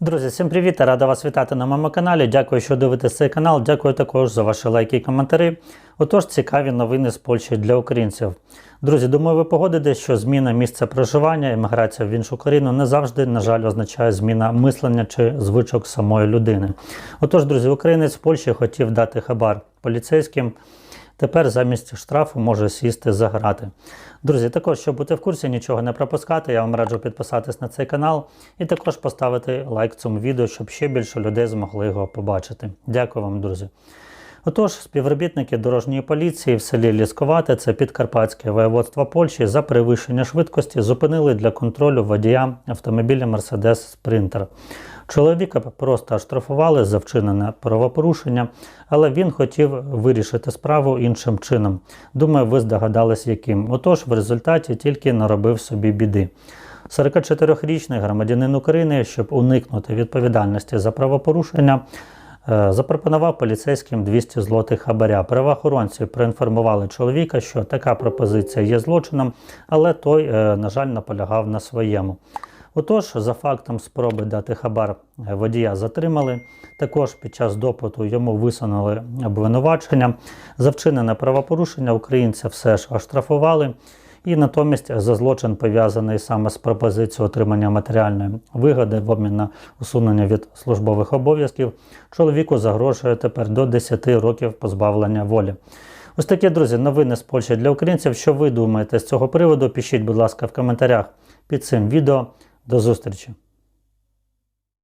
Друзі, всім привіт! Рада вас вітати на моєму каналі. Дякую, що дивитесь цей канал. Дякую також за ваші лайки і коментарі. Отож, цікаві новини з Польщі для українців. Друзі, думаю, ви погодитесь, що зміна місця проживання, еміграція в іншу країну не завжди, на жаль, означає зміна мислення чи звичок самої людини. Отож, друзі, українець в Польщі хотів дати хабар поліцейським. Тепер замість штрафу може сісти за грати. Друзі, також, щоб бути в курсі, нічого не пропускати, я вам раджу підписатись на цей канал і також поставити лайк цьому відео, щоб ще більше людей змогли його побачити. Дякую вам, друзі. Отож, співробітники дорожньої поліції в селі Лісковате, це Підкарпатське воєводство Польщі, за перевищення швидкості зупинили для контролю водія автомобіля Mercedes Sprinter. Чоловіка просто оштрафували за вчинене правопорушення, але він хотів вирішити справу іншим чином. Думаю, ви здогадались, яким. Отож, в результаті тільки наробив собі біди. 44-річний громадянин України, щоб уникнути відповідальності за правопорушення, е, запропонував поліцейським 200 злотих хабаря. Правоохоронці проінформували чоловіка, що така пропозиція є злочином, але той, е, на жаль, наполягав на своєму. Отож, за фактом спроби дати хабар е, водія затримали. Також під час допиту йому висунули обвинувачення. За вчинене правопорушення українця все ж оштрафували. І натомість за злочин пов'язаний саме з пропозицією отримання матеріальної вигоди в обмін на усунення від службових обов'язків, чоловіку загрожує тепер до 10 років позбавлення волі. Ось такі, друзі, новини з Польщі для українців. Що ви думаєте з цього приводу? Пишіть, будь ласка, в коментарях під цим відео. До зустрічі!